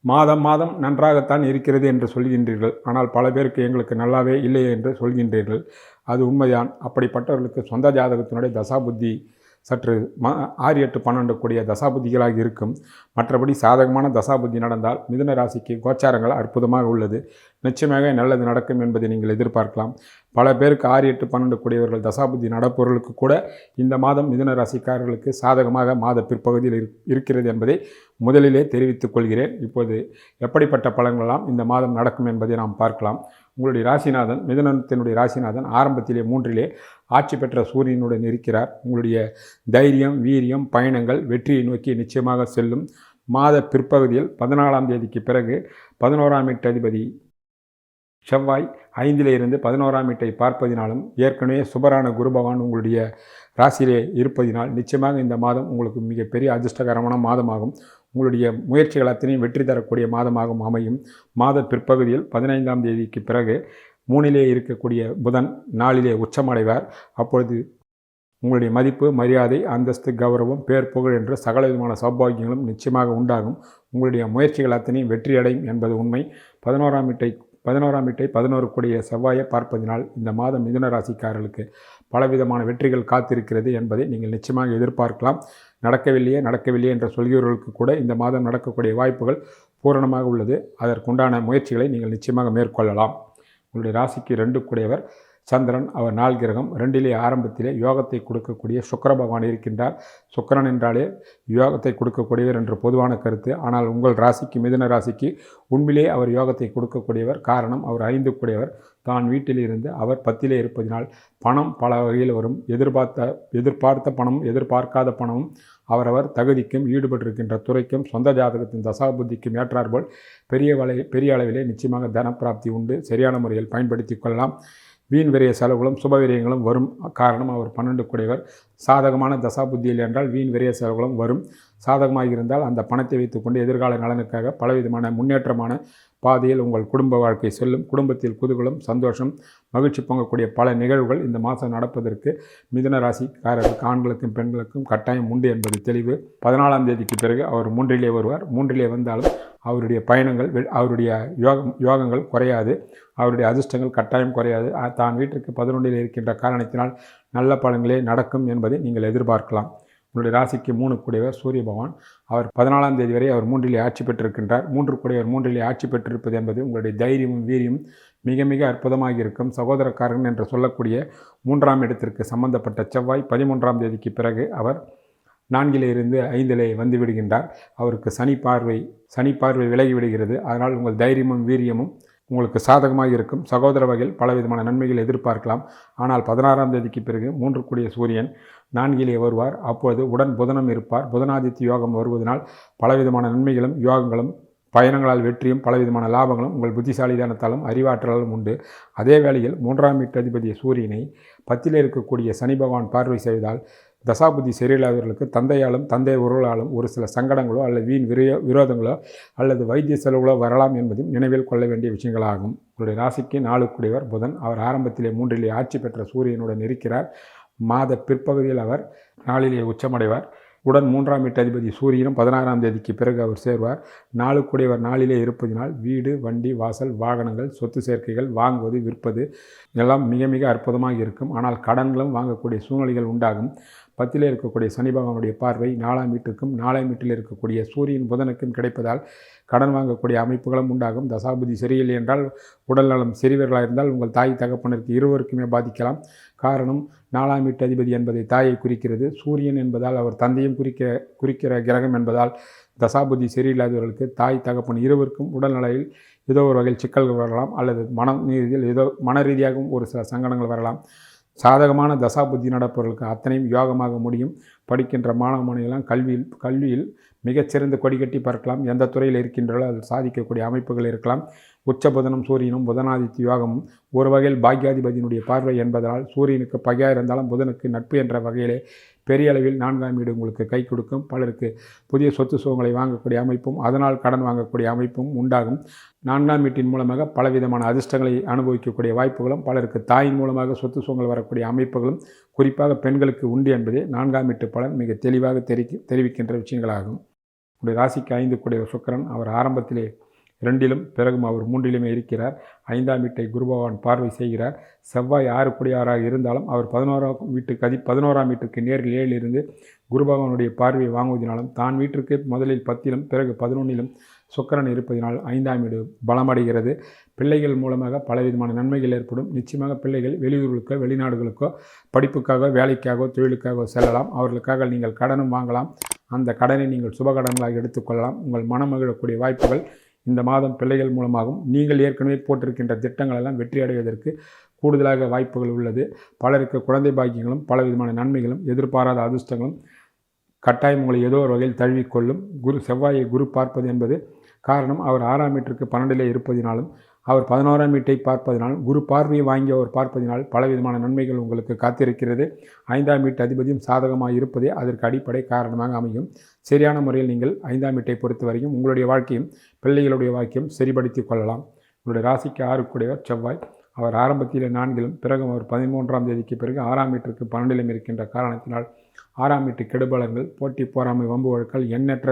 மாதம் மாதம் நன்றாகத்தான் இருக்கிறது என்று சொல்கின்றீர்கள். ஆனால் பல பேருக்கு எங்களுக்கு நல்லாவே இல்லையே என்று சொல்கின்றீர்கள். அது உண்மைதான். அப்படிப்பட்டவர்களுக்கு சொந்த ஜாதகத்தினுடைய தசாபுத்தி சற்று ம ஆறு எட்டு பன்னெண்டு கூடிய தசாபுதிகளாக இருக்கும். மற்றபடி சாதகமான தசாபுத்தி நடந்தால் மிதுன ராசிக்கு கோச்சாரங்கள் அற்புதமாக உள்ளது. நிச்சயமாக நல்லது நடக்கும் என்பதை நீங்கள் எதிர்பார்க்கலாம். பல பேருக்கு ஆறு எட்டு பன்னெண்டு கூடியவர்கள் தசாபுத்தி நடப்பவர்களுக்கு கூட இந்த மாதம் மிதுன ராசிக்காரர்களுக்கு சாதகமாக மாத பிற்பகுதியில் இரு- இருக்கிறது என்பதை முதலிலே தெரிவித்துக் கொள்கிறேன். இப்போது எப்படிப்பட்ட பலன்களெல்லாம் இந்த மாதம் நடக்கும் என்பதை நாம் பார்க்கலாம். உங்களுடைய ராசிநாதன் மிதனத்தினுடைய ராசிநாதன் ஆரம்பத்திலே மூன்றிலே ஆட்சி பெற்ற சூரியனுடன் இருக்கிறார். உங்களுடைய தைரியம் வீரியம் பயணங்கள் வெற்றியை நோக்கி நிச்சயமாக செல்லும். மாத பிற்பகுதியில் பதினாலாம் தேதிக்கு பிறகு பதினோராம் எட்டு அதிபதி செவ்வாய் ஐந்திலே இருந்து பதினோராம் வீட்டை பார்ப்பதினாலும் ஏற்கனவே சுபரான குரு பகவான் உங்களுடைய ராசியிலே இருப்பதினால் நிச்சயமாக இந்த மாதம் உங்களுக்கு மிகப்பெரிய அதிர்ஷ்டகரமான மாதமாகும். உங்களுடைய முயற்சிகள் அத்தனையும் வெற்றி தரக்கூடிய மாதமாகவும் அமையும். மாத பிற்பகுதியில் பதினைந்தாம் தேதிக்கு பிறகு மூணிலே இருக்கக்கூடிய புதன் நாளிலே உச்சமடைவார். அப்பொழுது உங்களுடைய மதிப்பு மரியாதை அந்தஸ்து கௌரவம் பேர் புகழ் என்று சகல விதமான சௌபாகியங்களும் நிச்சயமாக உண்டாகும். உங்களுடைய முயற்சிகள் அத்தனையும் வெற்றியடையும் என்பது உண்மை. பதினோராம் வீட்டை பதினோராம் வீட்டை பதினோரு கூடிய செவ்வாயை பார்ப்பதினால் இந்த மாதம் மிதுன ராசிக்காரர்களுக்கு பலவிதமான வெற்றிகள் காத்திருக்கிறது என்பதை நீங்கள் நிச்சயமாக எதிர்பார்க்கலாம். நடக்கவில்லையே நடக்கவில்லையே என்று சொல்கிறவர்களுக்கு கூட இந்த மாதம் நடக்கக்கூடிய வாய்ப்புகள் பூரணமாக உள்ளது. அதற்குண்டான முயற்சிகளை நீங்கள் நிச்சயமாக மேற்கொள்ளலாம். உங்களுடைய ராசிக்கு ரெண்டு கூடியவர். சந்திரன் அவர் நாள் கிரகம் ரெண்டிலே ஆரம்பத்திலே யோகத்தை கொடுக்கக்கூடிய சுக்கர பகவான் இருக்கின்றார். சுக்கிரன் என்றாலே யோகத்தை கொடுக்கக்கூடியவர் என்று பொதுவான கருத்து. ஆனால் உங்கள் ராசிக்கு மிதன ராசிக்கு உண்மையிலே அவர் யோகத்தை கொடுக்கக்கூடியவர். காரணம் அவர் ஐந்து கூடியவர் தான் வீட்டில் இருந்து அவர் பத்திலே இருப்பதினால் பணம் பல வகையில் வரும். எதிர்பார்த்த எதிர்பார்த்த பணம் எதிர்பார்க்காத பணமும் அவரவர் தகுதிக்கும் ஈடுபட்டிருக்கின்ற துறைக்கும் சொந்த ஜாதகத்தின் தசாபுத்திக்கும் ஏற்றாற்போல் பெரிய வலை பெரிய அளவிலே நிச்சயமாக தனப்பிராப்தி உண்டு. சரியான முறையில் பயன்படுத்தி கொள்ளலாம். வீண் விரய செலவுகளும் சுபவிரயங்களும் வரும். காரணம் அவர் பன்னெண்டு கூடியவர். சாதகமான தசாபுத்தியில் என்றால் வீண் விரய செலவுகளும் வரும். சாதகமாக இருந்தால் அந்த பணத்தை வைத்துக்கொண்டு எதிர்கால நலனுக்காக பலவிதமான முன்னேற்றமான பாதையில் உங்கள் குடும்ப வாழ்க்கை செல்லும். குடும்பத்தில் குதூகலம் சந்தோஷம் மகிழ்ச்சி பொங்கக்கூடிய பல நிகழ்வுகள் இந்த மாதம் நடப்பதற்கு மிதுன ராசிக்காரர்களுக்கு ஆண்களுக்கும் பெண்களுக்கும் கட்டாயம் உண்டு என்பது தெளிவு. பதினாலாம் தேதிக்கு பிறகு அவர் மூன்றிலே வருவார். மூன்றிலே வந்தாலும் அவருடைய பயணங்கள் வெ- அவருடைய யோகம் யோகங்கள் குறையாது. அவருடைய அதிர்ஷ்டங்கள் கட்டாயம் குறையாது. தான் வீட்டிற்கு பதினொன்றில் இருக்கின்ற காரணத்தினால் நல்ல பலன்களே நடக்கும் என்பதை நீங்கள் எதிர்பார்க்கலாம். உங்களுடைய ராசிக்கு மூணு கூடியவர் சூரிய பகவான். அவர் பதினாலாம் தேதி வரை அவர் மூன்றிலே ஆட்சி பெற்றிருக்கின்றார். மூன்று கூடியவர் மூன்றிலே ஆட்சி பெற்றிருப்பது என்பது உங்களுடைய தைரியமும் வீரியம் மிக மிக அற்புதமாக இருக்கும் சகோதரக்காரன் என்று சொல்லக்கூடிய மூன்றாம் இடத்திற்கு சம்பந்தப்பட்ட செவ்வாய் பதிமூன்றாம் தேதிக்கு பிறகு அவர் நான்கிலே இருந்து ஐந்திலே வந்து விடுகின்றார் அவருக்கு சனி பார்வை சனி பார்வை விலகி விடுகிறது. அதனால் உங்கள் தைரியமும் வீரியமும் உங்களுக்கு சாதகமாக இருக்கும். சகோதர வகையில் பலவிதமான நன்மைகள் எதிர்பார்க்கலாம். ஆனால் பதினாறாம் தேதிக்கு பிறகு மூன்று கூடிய சூரியன் நான்கிலே வருவார். அப்போது உடன் புதனம் இருப்பார். புதனாதித்ய யோகம் வருவதனால் பலவிதமான நன்மைகளும் யோகங்களும் பயணங்களால் வெற்றியும் பலவிதமான லாபங்களும் உங்கள் புத்திசாலிதானத்தாலும் அறிவாற்றலாலும் உண்டு. அதே வேளையில் மூன்றாம் வீட்டதிபதிய சூரியனை பத்தில் இருக்கக்கூடிய சனி பகவான் பார்வை செய்தால் தசாபுத்தி சரியில்லாதவர்களுக்கு தந்தையாலும் தந்தை உருளாலும் ஒரு சில சங்கடங்களோ அல்லது வீண் விரோ விரோதங்களோ அல்லது வைத்திய செலவுகளோ வரலாம் என்பதும் நினைவில் கொள்ள வேண்டிய விஷயங்களாகும். உங்களுடைய ராசிக்கு நாளுக்குடையவர் புதன். அவர் ஆரம்பத்திலே மூன்றிலே ஆட்சி பெற்ற சூரியனுடன் இருக்கிறார். மாத பிற்பகுதியில் அவர் நாளிலே உச்சமடைவார். உடன் மூன்றாம் வீட்டதிபதி சூரியனும் பதினாறாம் தேதிக்கு பிறகு அவர் சேர்வார். நாளுக்குடையவர் நாளிலே இருப்பதினால் வீடு வண்டி வாசல் வாகனங்கள் சொத்து சேர்க்கைகள் வாங்குவது விற்பது எல்லாம் மிக மிக அற்புதமாக இருக்கும். ஆனால் கடன்களும் வாங்கக்கூடிய சூழ்நிலைகள் உண்டாகும். பத்திலே இருக்கக்கூடிய சனி பகவானுடைய பார்வை நாலாம் வீட்டுக்கும் நாலாம் வீட்டில் இருக்கக்கூடிய சூரியன் புதனுக்கும் கிடைப்பதால் கடன் வாங்கக்கூடிய அமைப்புகளும் உண்டாகும். தசாபதி சரியில்லை என்றால் உடல்நலம் சிறியவர்களாக இருந்தால் உங்கள் தாய் தகப்பனருக்கு இருவருக்குமே பாதிக்கலாம். காரணம் நாலாம் வீட்டு அதிபதி என்பதை தாயை குறிக்கிறது. சூரியன் என்பதால் அவர் தந்தையும் குறிக்க குறிக்கிற கிரகம் என்பதால் தசாபுதி சரியில்லாதவர்களுக்கு தாய் தகப்பன் இருவருக்கும் உடல்நிலையில் ஏதோ ஒரு வகையில் சிக்கல்கள் வரலாம் அல்லது மன ரீதியில் ஏதோ மன ரீதியாகவும் ஒரு சில சங்கடங்கள் வரலாம். சாதகமான தசாபுத்தி நடப்பவர்களுக்கு அத்தனையும் யோகமாக முடியும். படிக்கின்ற மாணவ மாணவிகளாம் கல்வியில் கல்வியில் மிகச்சிறந்த கொடிகட்டி பறக்கலாம். எந்த துறையில் இருக்கின்றோ அதில் சாதிக்கக்கூடிய அமைப்புகள் இருக்கலாம். உச்சபுதனும் சூரியனும் புதனாதித்ய யோகமும் ஒரு வகையில் பாக்யாதிபதியினுடைய பார்வை என்பதனால் சூரியனுக்கு பகையாக இருந்தாலும் புதனுக்கு நட்பு என்ற வகையிலே பெரிய அளவில் நான்காம் வீடு உங்களுக்கு கை கொடுக்கும். பலருக்கு புதிய சொத்து சுகங்களை வாங்கக்கூடிய அமைப்பும் அதனால் கடன் வாங்கக்கூடிய அமைப்பும் உண்டாகும். நான்காம் வீட்டின் மூலமாக பலவிதமான அதிர்ஷ்டங்களை அனுபவிக்கக்கூடிய வாய்ப்புகளும் பலருக்கு தாயின் மூலமாக சொத்து சுகங்கள் வரக்கூடிய அமைப்புகளும் குறிப்பாக பெண்களுக்கு உண்டு என்பதே நான்காம் வீட்டு பலன். மிக தெளிவாக தெரிவி தெரிவிக்கின்ற விஷயங்களாகும். உடைய ராசிக்கு ஐந்து கூடிய சுக்கரன் அவர் ஆரம்பத்திலே இரண்டிலும் பிறகும் அவர் மூன்றிலுமே இருக்கிறார். ஐந்தாம் வீட்டை குருபகவான் பார்வை செய்கிறார். செவ்வாய் ஆறு குடியாராக இருந்தாலும் அவர் பதினோராம் வீட்டுக்கு அதி பதினோராம் வீட்டுக்கு நேரில் ஏழிலிருந்து இருந்து பார்வையை வாங்குவதனாலும் தான் வீட்டிற்கு முதலில் பத்திலும் பிறகு பதினொன்றிலும் சுக்கரன் இருப்பதனால் ஐந்தாம் வீடு பலமடைகிறது. பிள்ளைகள் மூலமாக பலவிதமான நன்மைகள் ஏற்படும். நிச்சயமாக பிள்ளைகள் வெளியூர்களுக்கோ வெளிநாடுகளுக்கோ படிப்புக்காக வேலைக்காகவோ தொழிலுக்காக செல்லலாம். அவர்களுக்காக நீங்கள் கடனும் வாங்கலாம். அந்த கடனை நீங்கள் சுபகடன்களாக எடுத்துக்கொள்ளலாம். உங்கள் மனம் மகிழக்கூடிய வாய்ப்புகள் இந்த மாதம் பிள்ளைகள் மூலமாகவும் நீங்கள் ஏற்கனவே போட்டிருக்கின்ற திட்டங்கள் எல்லாம் வெற்றி அடைவதற்கு கூடுதலாக வாய்ப்புகள் உள்ளது. பலருக்கு குழந்தை பாக்கியங்களும் பலவிதமான நன்மைகளும் எதிர்பாராத அதிர்ஷ்டங்களும் கட்டாயம் உங்களை ஏதோ ஒரு வகையில் தழுவிக்கொள்ளும். குரு செவ்வாயை குரு பார்ப்பது என்பது காரணம். அவர் ஆறாம் மீட்டருக்கு பன்னெண்டிலே இருப்பதினாலும் அவர் பதினோராம் வீட்டை பார்ப்பதினால் குரு பார்வையை வாங்கி அவர் பார்ப்பதினால் பலவிதமான நன்மைகள் உங்களுக்கு காத்திருக்கிறது. ஐந்தாம் வீட்டு அதிபதியும் சாதகமாக இருப்பதே அதற்கு அடிப்படை காரணமாக அமையும். சரியான முறையில் நீங்கள் ஐந்தாம் வீட்டை பொறுத்த வரைக்கும் உங்களுடைய வாழ்க்கையும் பிள்ளைகளுடைய வாழ்க்கையும் சரிபடுத்தி கொள்ளலாம். உங்களுடைய ராசிக்கு ஆறுக்குடையவர் செவ்வாய். அவர் ஆரம்பத்தில் நான்கிலும் பிறகு அவர் பதிமூன்றாம் தேதிக்கு பிறகு ஆறாம் வீட்டிற்கு பன்னெண்டிலும் இருக்கின்ற காரணத்தினால் ஆறாம் வீட்டு கெடுபலங்கள் போட்டி போராமை வம்பு வழக்கல் எண்ணற்ற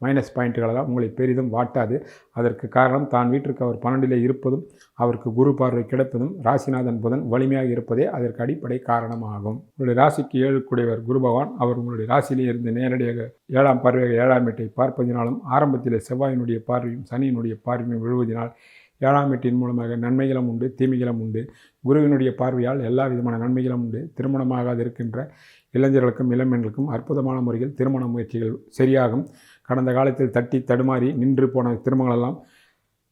மைனஸ் பாயிண்ட்டுகளெல்லாம் உங்களை பெரிதும் வாட்டாது. அதற்கு காரணம் தான் வீட்டிற்கு அவர் பன்னெண்டிலே இருப்பதும் அவருக்கு குரு பார்வை கிடைப்பதும் ராசிநாதன் புதன் வலிமையாக இருப்பதே அதற்கு அடிப்படை காரணமாகும். உங்களுடைய ராசிக்கு ஏழு குரு பகவான் அவர் உங்களுடைய ராசியிலே இருந்து நேரடியாக ஏழாம் பார்வையாக ஏழாம் வீட்டை பார்ப்பதினாலும் ஆரம்பத்தில் செவ்வாயினுடைய பார்வையும் சனியினுடைய பார்வையும் விழுவதினால் ஏழாம் வீட்டின் மூலமாக நன்மைகளும் உண்டு தீமைகளும் உண்டு. குருவினுடைய பார்வையால் எல்லா விதமான நன்மைகளும் உண்டு. திருமணமாகாது இருக்கின்ற இளைஞர்களுக்கும் இளம்பெண்களுக்கும் அற்புதமான முறையில் திருமண முயற்சிகள் சரியாகும். கடந்த காலத்தில் தட்டி தடுமாறி நின்று போன திருமணங்களெல்லாம்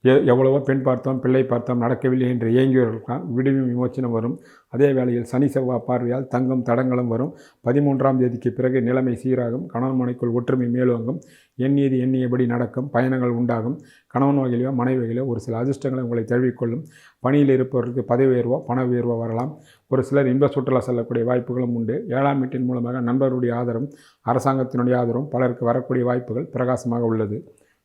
எவ்வளவோ பெண் பார்த்தோம் பிள்ளை பார்த்தோம் நடக்கவில்லை என்று இயங்கியவர்களுக்கான் விடுவி விமோச்சனம் வரும். அதே வேளையில் சனி செவ்வாய் பார்வையால் தங்கம் தடங்களும் வரும். பதிமூன்றாம் தேதிக்கு பிறகு நிலைமை சீராகும். கணவன் மனைக்குள் ஒற்றுமை மேலோங்கும். எண்ணியது எண்ணியபடி நடக்கும் பயணங்கள் உண்டாகும். கணவன் வகையிலோ மனைவி வகையிலோ ஒரு சில அதிர்ஷ்டங்களை உங்களை தழுவிக்கொள்ளும். பணியில் இருப்பவர்களுக்கு பதவி உயர்வோ பண உயர்வோ வரலாம். ஒரு சிலர் இன்ப சுற்றுலா செல்லக்கூடிய வாய்ப்புகளும் உண்டு. ஏழாம் வீட்டின் மூலமாக நண்பருடைய ஆதரவும் அரசாங்கத்தினுடைய ஆதரவும் பலருக்கு வரக்கூடிய வாய்ப்புகள் பிரகாசமாக உள்ளது.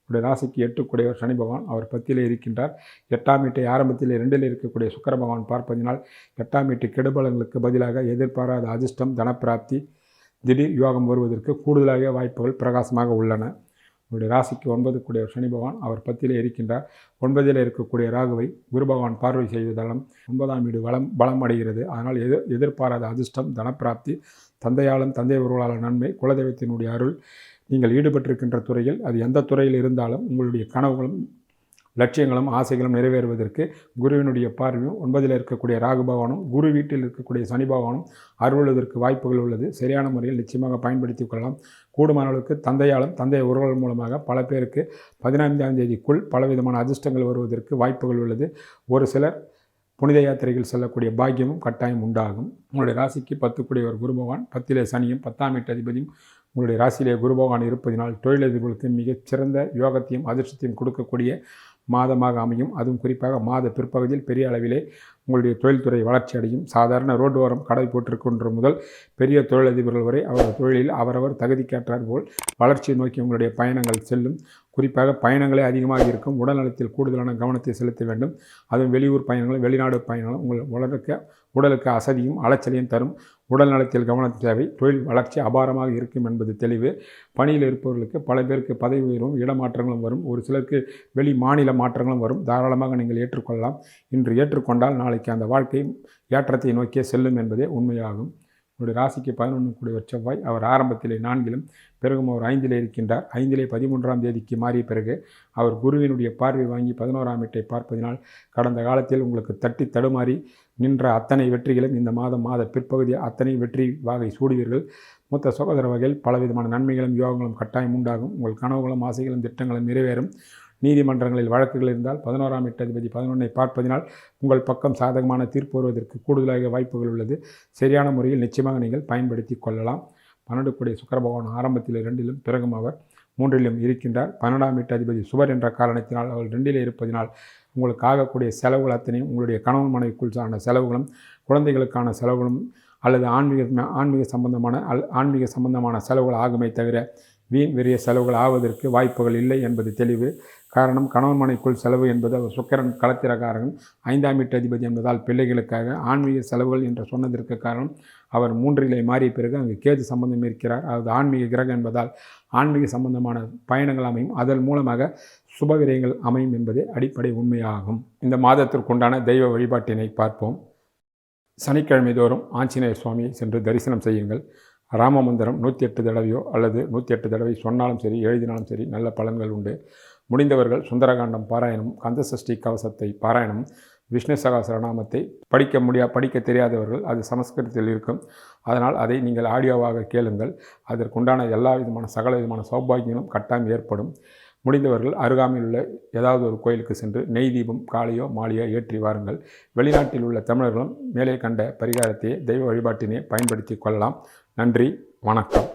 உடைய ராசிக்கு எட்டுக்குடையவர் சனி பகவான் அவர் பத்தியிலே இருக்கின்றார். எட்டாம் வீட்டை ஆரம்பத்தில் இரண்டில் இருக்கக்கூடிய சுக்கர பகவான் பார்ப்பதினால் எட்டாம் வீட்டு கெடுபலங்களுக்கு பதிலாக எதிர்பாராத அதிர்ஷ்டம் தனப்பிராப்தி திடீர் யோகம் வருவதற்கு கூடுதலாக வாய்ப்புகள் பிரகாசமாக உள்ளன. உங்களுடைய ராசிக்கு ஒன்பது கூடிய சனி பகவான் அவர் பத்திலே இருக்கின்றார். ஒன்பதில் இருக்கக்கூடிய ராகுவை குரு பகவான் பார்வை செய்வதாலும் ஒன்பதாம் வீடு வளம் பலம் அடைகிறது. அதனால் எதிர் எதிர்பாராத அதிர்ஷ்டம் தனப்பிராப்தி தந்தையாலும் தந்தை உருவாளர் நன்மை குலதெய்வத்தினுடைய அருள் நீங்கள் ஈடுபட்டிருக்கின்ற துறையில் அது எந்த துறையில் இருந்தாலும் உங்களுடைய கனவுகளும் லட்சியங்களும் ஆசைகளும் நிறைவேறுவதற்கு குருவினுடைய பார்வையும் ஒன்பதில் இருக்கக்கூடிய ராகு பகவானும் குரு வீட்டில் இருக்கக்கூடிய சனி பகவானும் அருள்வதற்கு வாய்ப்புகள் உள்ளது. சரியான முறையில் நிச்சயமாக பயன்படுத்தி கொள்ளலாம். கூடுமான அளவுக்கு தந்தையாலும் தந்தை உறவுகள் மூலமாக பல பேருக்கு பதினைந்தாம் தேதிக்குள் பலவிதமான அதிர்ஷ்டங்கள் வருவதற்கு வாய்ப்புகள் உள்ளது. ஒரு சிலர் புனித யாத்திரைகள் செல்லக்கூடிய பாக்கியமும் கட்டாயம் உண்டாகும். உங்களுடைய ராசிக்கு பத்துக்குடையவர் குரு பகவான் பத்திலே சனியும் பத்தாம் எட்டு அதிபதியும் உங்களுடைய ராசியிலே குருபகவான் இருப்பதினால் தொழிலதிபர்களுக்கு மிகச்சிறந்த யோகத்தையும் அதிர்ஷ்டத்தையும் கொடுக்கக்கூடிய மாதமாக அமையும். அதுவும் குறிப்பாக மாத பிற்பகுதியில் பெரிய அளவிலே உங்களுடைய தொழில்துறை வளர்ச்சி அடையும். சாதாரண ரோடு ஓரம் கடை போட்டிருக்கின்ற முதல் பெரிய தொழிலதிபர்கள் வரை அவரது தொழிலில் அவரவர் தகுதிக்கேற்றார் போல் வளர்ச்சியை நோக்கி உங்களுடைய பயணங்கள் செல்லும். குறிப்பாக பயணங்களே அதிகமாக இருக்கும். உடல்நலத்தில் கூடுதலான கவனத்தை செலுத்த வேண்டும். அதுவும் வெளியூர் பயணங்களும் வெளிநாடு பயணங்களும் உங்கள் உடலுக்கு உடலுக்கு அசதியும் அலைச்சலையும் தரும். உடல் நலத்தில் கவனம் தேவை. தொழில் வளர்ச்சி அபாரமாக இருக்கும் என்பது தெளிவு. பணியில் இருப்பவர்களுக்கு பல பேருக்கு பதவி உயர்வும் இடமாற்றங்களும் வரும். ஒரு சிலருக்கு வெளி மாநில மாற்றங்களும் வரும். தாராளமாக நீங்கள் ஏற்றுக்கொள்ளலாம். இன்று ஏற்றுக்கொண்டால் நாளை நாளைக்கு அந்த வாழ்க்கை ஏற்றத்தை நோக்கியே செல்லும் என்பதே உண்மையாகும். உங்களுடைய ராசிக்கு பதினொன்று கூடிய செவ்வாய் அவர் ஆரம்பத்திலே நான்கிலும் பிறகும் அவர் ஐந்திலே இருக்கின்றார். ஐந்திலே பதிமூன்றாம் தேதிக்கு மாறிய பிறகு அவர் குருவினுடைய பார்வை வாங்கி பதினோராம் எட்டை பார்ப்பதினால் கடந்த காலத்தில் உங்களுக்கு தட்டி தடுமாறி நின்ற அத்தனை வெற்றிகளும் இந்த மாதம் மாத பிற்பகுதி அத்தனை வெற்றி வாகை சூடுவீர்கள். மூத்த சகோதர வகையில் பலவிதமான நன்மைகளும் யோகங்களும் கட்டாயம் உண்டாகும். உங்கள் கனவுகளும் ஆசைகளும் திட்டங்களும் நிறைவேறும். நீதிமன்றங்களில் வழக்குகள் இருந்தால் பதினோராம் எட்டதிபதி பதினொன்றை பார்ப்பதினால் உங்கள் பக்கம் சாதகமான தீர்ப்பு வருவதற்கு கூடுதலாக வாய்ப்புகள் உள்ளது. சரியான முறையில் நிச்சயமாக நீங்கள் பயன்படுத்தி கொள்ளலாம். பன்னெண்டு கூடிய சுக்கர பகவான் ஆரம்பத்தில் இரண்டிலும் பிறகும் அவர் மூன்றிலும் இருக்கின்றார். பன்னெண்டாம் வீட்டதிபதி சுவர் என்ற காரணத்தினால் அவர் ரெண்டிலே இருப்பதினால் உங்களுக்கு ஆகக்கூடிய செலவுகள் அத்தனையும் உங்களுடைய கணவன் மனைவிக்குள் சார்ந்த செலவுகளும் குழந்தைகளுக்கான செலவுகளும் அல்லது ஆன்மீக ஆன்மீக சம்பந்தமான அல் ஆன்மீக சம்பந்தமான செலவுகள் ஆகுமே தவிர வீண் வெறிய செலவுகள் ஆவதற்கு வாய்ப்புகள் இல்லை என்பது தெளிவு. காரணம் கணவன் மனைக்குள் செலவு என்பது அவர் சுக்கிரன் களத்திரக்காரகன் ஐந்தாம் வீட்டு அதிபதி என்பதால் பிள்ளைகளுக்காக ஆன்மீக செலவுகள் என்று சொன்னதற்கு காரணம் அவர் மூன்றிலே மாறிய பிறகு அங்கு கேது சம்பந்தம் இருக்கிறார். அது ஆன்மீக கிரகம் என்பதால் ஆன்மீக சம்பந்தமான பயணங்கள் அமையும். அதன் மூலமாக சுபவிரயங்கள் அமையும் என்பதே அடிப்படை உண்மையாகும். இந்த மாதத்திற்குண்டான தெய்வ வழிபாட்டினை பார்ப்போம். சனிக்கிழமை தோறும் ஆஞ்சநேயர் சுவாமியை சென்று தரிசனம் செய்யுங்கள். ராமமந்திரம் நூற்றி எட்டு தடவையோ அல்லது நூற்றி எட்டு தடவை சொன்னாலும் சரி எழுதினாலும் சரி நல்ல பலன்கள் உண்டு. முடிந்தவர்கள் சுந்தரகாண்டம் பாராயணம் கந்தசஷ்டி கவசத்தை பாராயணம் விஷ்ணு சகசரநாமத்தை படிக்க முடியா படிக்க தெரியாதவர்கள் அது சமஸ்கிருதத்தில் இருக்கும். அதனால் அதை நீங்கள் ஆடியோவாக கேளுங்கள். அதற்குண்டான எல்லா விதமான சகல விதமான சௌபாகியங்களும் கட்டாயம் ஏற்படும். முடிந்தவர்கள் அருகாமையில் உள்ள ஏதாவது ஒரு கோயிலுக்கு சென்று நெய் தீபம் காலையோ மாலையோ ஏற்றி வாருங்கள். வெளிநாட்டில் உள்ள தமிழர்களும் மேலே கண்ட பரிகாரத்தையே தெய்வ வழிபாட்டினை பயன்படுத்தி கொள்ளலாம். நன்றி வணக்கம்.